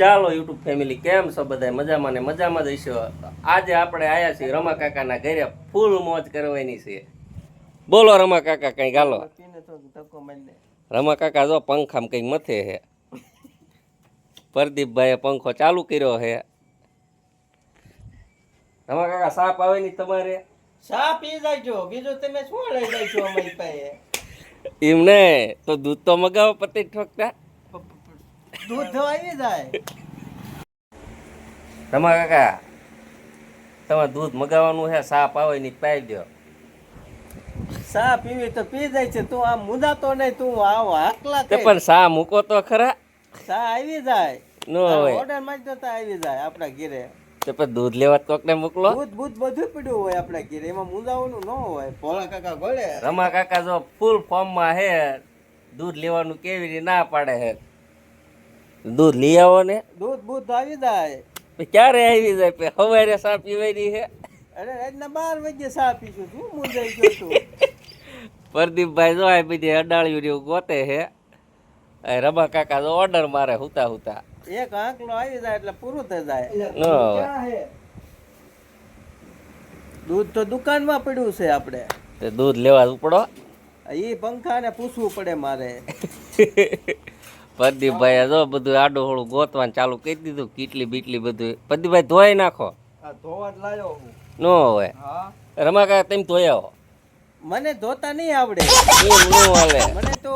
ચાલો YouTube family કેમ છો બધા મજામાં ને મજામાં જ આજે આપણે આયા છીએ રમા કાકાના ઘરે ફૂલ મોજ કરવાની છે. બોલો રમા કાકા કઈ ગાલો રમા કાકા જો પંખામ કંઈક મથે હે? પ્રદીપભાઈએ પંખો ચાલુ કર્યો હે. રમા કાકા સાપ આવે ની તમારે? ચા પી જાયજો બીજું તમે શું લઈ જાયજો અમારી પાસે? એમ ને તો દૂધ તો મગાવો પતિ ઠોકતા. દૂધ તો આવી જાય. તમારા કાકા તમારે દૂધ મગાવવાનું હે સાપ આવે ની પાઈ દો. સા પીવી તો પી જાય છે તું આમ મુદાતો નહીં તું આવ આકલા તે પણ સા મૂકો તો ખરા. સા આવી જાય. નો હોય. ઓર્ડરમાં તો આવી જાય આપણા ઘરે. તે પણ દૂધ લેવા કોકને મોકલો. દૂધ બૂધ બધું પડ્યું હોય આપણા ઘરે એમાં મુદાવાનું ન હોય. ભોળા કાકા ગોળે. રમા કાકા જો ફૂલ ફોર્મમાં હે દૂધ લેવાનું કેવી રીતે ના પાડે હે દૂધ લઈ આવો ને. દૂધ બૂધ આવી જાય. ક્યારે આવી જાય? પે હવારે સા પીવાની હે અરે રાતના બાર વાગે સા પીશું. શું મુંજાઈ ગયો તું? પ્રદીપભાઈ જો આ બધી અડાળ્યું ને ગોતે હે રમા કાકા જો ઓર્ડર મારે હુતા હુતા. એક આંકલો આવી જાય એટલે પૂરું થઈ જાય. દૂધ તો દુકાનમાં પડ્યું છે આપણે. તે દૂધ લેવા ઉપડો. એ પંખાને પૂછવું પડે મારે. પ્રદીપભાઈ જો બધું આડું હોળું ગોતવાનું ચાલુ કરી દીધું કીટલી બીટલી બધું. પ્રદીપભાઈ ધોઈ નાખો. ન હોય. હા. રમા કાકા તમે ધોઈ આવો મને ધોતા નહીં આવડે. હાલે. મને તો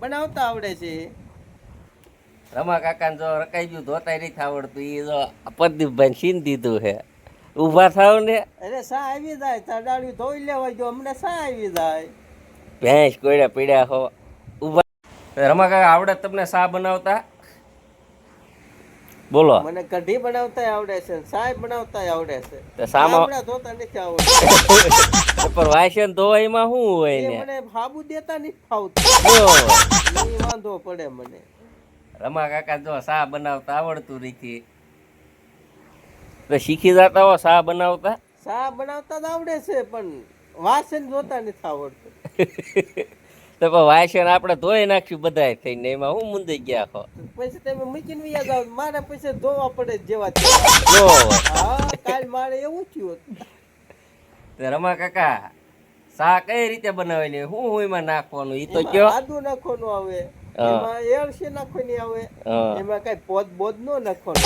બનાવતા આવડે છે. રમા કાકાને જો રકાઈ ગયું ધોતાય નથી આવડતું એ જો પ્રદીપભાઈ છીન દીધું છે. ઊભા થાવ ને. અરે સા આવી જાય? તડાડ્યું ધોઈ લેવા જો અમને સા આવી જાય? ભેંસ કોઈડા પીડ્યા હો. રમા કાકા આવડે તમને સા બનાવતા? બોલો. મને કઢી બનાવતા આવડે છે સાય બનાવતા આવડે છે. તો સામા આપણા ધોતા નથી આવડે પણ વાસણ ધોવાઈમાં શું હોય ને? મને હાબુ દેતા નથી ફાવતું. વાંધો પડે મને. રમા કાકા જો સા બનાવતા આવડતું નથી તો શીખી જતા હો સા બનાવતા? સા બનાવતા આવડે છે પણ વાસણ જોતા નથી આવડતું. તો પણ વાસણ આપણે ધોઈ નાખ્યું બધાય થઈને એમાં હું મુંદાઈ ગયા હો? પછી તમે મૂકીને વિયા જાવ મારા પછી ધોવા પડે જેવા કાલ મારે એવું થયું તો રમા કાકા સા કઈ રીતે બનાવેલી હું હું એમાં નાખવાનું? એ તો કયો? આદુ નાખવાનું આવે. એમાં એળસી નાખવાની આવે એમાં કઈ પોત બોધ નો નાખવાનું.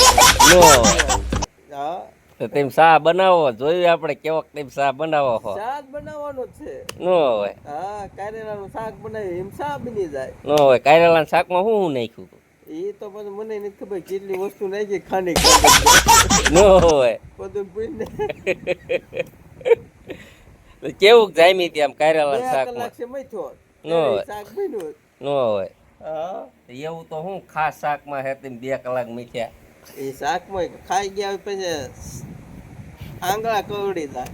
હા. તો તેમ સા બનાવો જોયું આપણે કેવો તેમ સા બનાવો હો. શાક બનાવવાનું છે. નો હોય. હા કારેલાનું શાક બનાવી એમ શા બની જાય. નો હોય કારેલાના શાકમાં શું શું નાખ્યું એ તો પછી મને નથી ખબર કેટલી વસ્તુ નાખી ખાની નો હોય. બધું પૂછને કેવું જામી ત્યાં આમ કારેલાના શાકમાં? સમય થયો. ન હોય. શાક બન્યું. ન હોય. હા. એવું તો હું ખાસ શાકમાં હે તેમ બે કલાક મીઠ્યા. એ શાકમાં ખાઈ ગયા પછી આંગળા કવડી જાય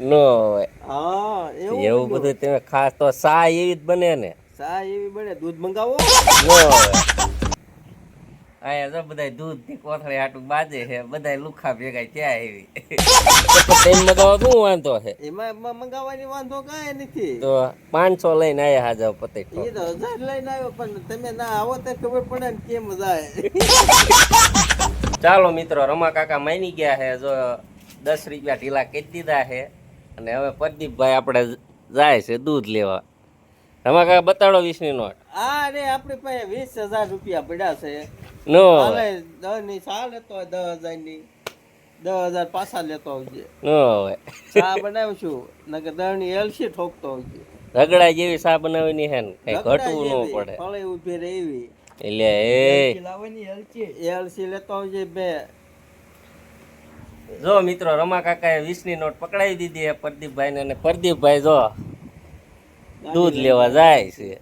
ન હા એવું બધું. તમે ખાસ તો સા એવી જ બને ને. સા એવી બને? દૂધ મંગાવો? નો હોય. અહીંયા જો બધા દૂધથી કોથળી આટું બાજે છે. બધા લુખા ભેગા ત્યાં એવી. તેમ મગાવો શું વાંધો છે? એમાં મંગાવવાની વાંધો કાંઈ નથી. તો પાંચસો લઈને આયા હાજર પતે એ તો હજાર લઈને આવ્યો પણ તમે ના આવો તો ખબર પડે ને કેમ જાય. ચાલો મિત્રો રમા કાકા માની ગયા છે. જો દસ રૂપિયા ઢીલા કહી દીધા છે. અને હવે પ્રદીપભાઈ આપણે જાય છે દૂધ લેવા. રમા કાકા બતાડો વીસની નોટ? હા રે આપણી પાસે વીસ હજાર રૂપિયા પડ્યા છે. નો. હવે દસની ચા લેતો હોય દસ હજારની દસ હજાર પાછા લેતો આવજે. નો હોય. ચા બનાવશું નકર દસની એલસી ઠોકતો આવજે. રગડા જેવી સા બનાવવાની હે ને? કઈ ઘટવું ન પડે. ફળે ઊભી રહી એવી એટલે એ. એલસી લેતો આવજે બે. જો મિત્રો રમા કાકાએ વીસની નોટ પકડાવી દીધી છે પ્રદીપભાઈને અને પ્રદીપભાઈ જો દૂધ લેવા જાય છે.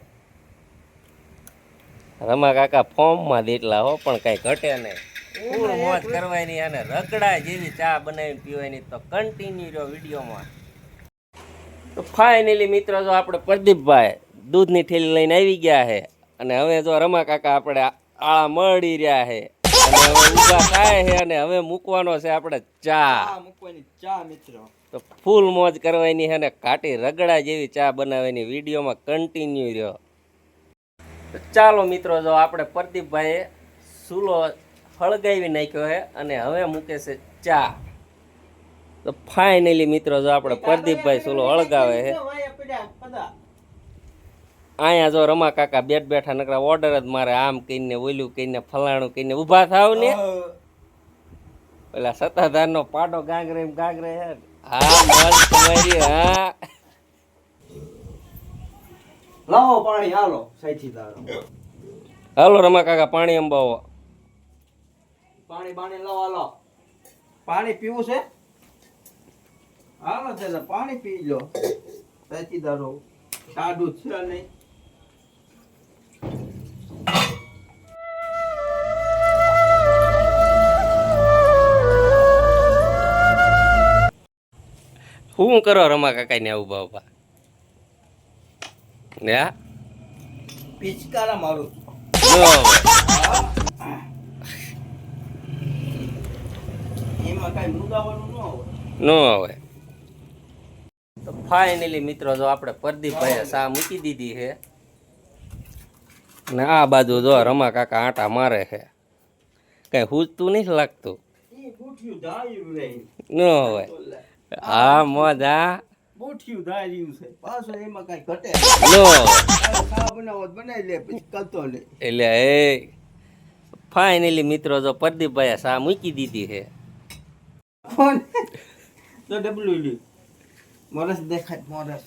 રમા કાકા ફોર્મમાં દેટલા હો પણ કઈ ઘટે નહીં. ફૂલ મોજ કરવાની અને રગડા જેવી ચા બનાવી પીવાની તો કન્ટિન્યુ રહ્યો વિડીયોમાં. તો ફાઇનલી મિત્રો જો આપણે પ્રદીપભાઈ દૂધની થેલી લઈને આવી ગયા છે અને હવે જો રમા કાકા આપણે આળા મળી રહ્યા છે. હવે ઊભા થાય છે અને હવે મૂકવાનો છે આપણે ચા. મૂકવાની ચા મિત્રો. તો ફૂલ મોજ કરવાની છે અને કાટી રગડા જેવી ચા બનાવવાની વિડીયોમાં કન્ટિન્યુ રહ્યો. તો ચાલો મિત્રો જો આપણે પ્રદીપભાઈએ સુલો હળગાવી નાખ્યો છે અને હવે મૂકે છે ચા. તો ફાઇનલી મિત્રો જો આપણે પ્રદીપભાઈ સુલો હળગાવે છે. અહીંયા જો રમા કાકા બેઠ બેઠા નકરા ઓર્ડર જ મારે આમ કહીને ઓલું કહીને ફલાણું કહીને ઊભા થાવ ને. પેલા સત્તાધારનો પાડો ગાંગરે ગાંગરે હા. મસ્ત તમારી હા. લાવો પાણી હાલો સાચી તારો. હાલો રમા કાકા પાણી અંબાવો. પાણી બાણી લાવો હાલો. પાણી પીવું છે? હાલો પાણી પી લો. સાચી તારો. સાડું છે નહીં. શું કરો રમા કાકા ને ઊભા ઊભા. ને હા પિચકારા મારું. ન આવે તો ફાઇનલી મિત્રો જો આપણે પ્રદીપભાઈએ સા મૂકી દીધી છે. ને આ બાજુ જો રમા કાકા આટા મારે છે. કઈ હુજતું નહીં લાગતું. નો હોય. હા મોજા હા. ધાર્યું છે. પાછો એમાં કઈ ઘટે લો. ખા બનાવો બનાવી લે પછી કરતો લે. એટલે એ ફાઇનલી મિત્રો જો પ્રદીપભાઈ સા મૂકી દીધી છે. ફોન. તો ડબલ્યુ લી મોરસ દેખાય મોરસ.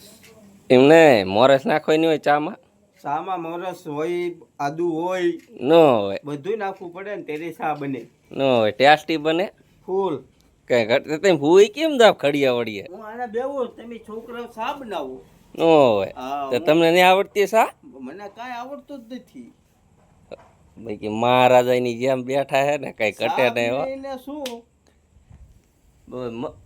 એમ નહીં મોરસ નાખો નહીં હોય ચામાં? ચામાં મોરસ હોય આદુ હોય. નો હોય. બધું નાખવું પડે ને ત્યારે સા બને. નો હોય ટેસ્ટી બને? ફૂલ. કઈ ઘટે તેમ હુઈ કેમ દાવ ખડિયા વળીએ? હું આને બેવો તમે છોકરા સા બનાવો. ઓય તો તમને નહીં આવડતી સા મને કાંઈ આવડતું જ નથી. બાકી મહારાજાની જેમ બેઠા હે ને કઈ ઘટે શા નહીં હો. શું?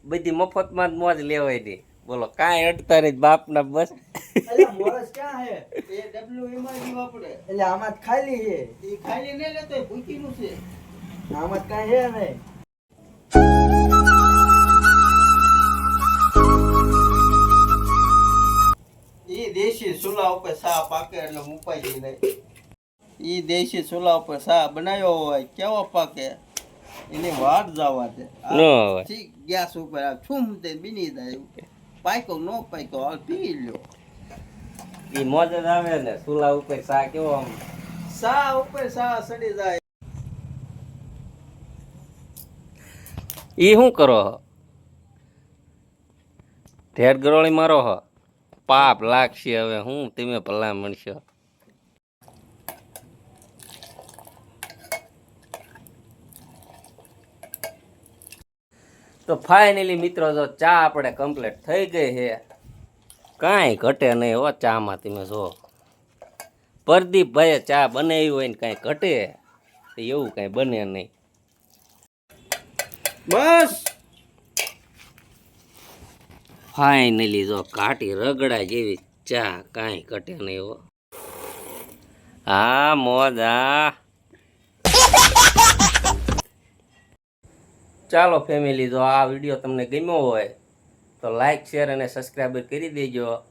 બધી મફતમાં જ મોજ લેવાય નહીં બોલો કાંઈ અડતા નહીં બાપના બસ. અલ્યા મોરસ ક્યાં હે? એ ડબલું એમાં વાપરે. એટલે આમાં ખાલી છે એ ખાલી નહીં લેતો ભૂકીનું છે. આમાં કાંઈ હે નહીં. દેશી ચૂલા ઉપર સા પાકે એટલે મુપાઈ દઈ નહીં ઈ દેશી ચૂલા ઉપર સા બનાવ્યો હોય કેવો પાકે? એની વાટ જવા દે. ઠીક ગેસ ઉપર આ છૂમ તે બીની જાય પાક્યો નો પાક્યો હાલ પી લ્યો. એ મોજ આવે ને ચૂલા ઉપર સા કેવો આમ? સા ઉપર સા સડી જાય. ઈ શું કરો ઢેર ગરોળી મારો હો. પાપ લાગશે હવે હું? તમે ભલા મળશો તો ફાઇનલી મિત્રો જો ચા આપણે કમ્પ્લીટ થઈ ગઈ છે. કાંઈ ઘટે નહીં હો ચામાં તમે જો. પ્રદીપભાઈએ ચા બનાવી હોય ને કાંઈ ઘટે એવું કાંઈ બને નહીં. બસ! ફાઇનલી જો કાટી રગડા જેવી ચા કાંઈ કટે નહીં હો. હા, મોજ. ચાલો ફેમિલી, જો આ વીડિયો તમને ગમ્યો હોય તો લાઇક શેર અને સબસ્ક્રાઈબ કરી દેજો.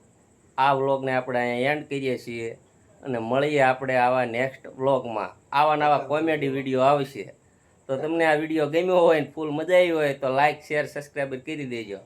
આ વ્લોગને આપણે અહીંયા એન્ડ કરીએ છીએ અને મળીએ આપણે આવા નેક્સ્ટ વ્લોગમાં. આવા નવા કોમેડી વીડિયો આવશે. તો તમને આ વીડિયો ગમ્યો હોય ને ફૂલ મજા આવી હોય તો લાઇક શેર સબસ્ક્રાઈબર કરી દેજો.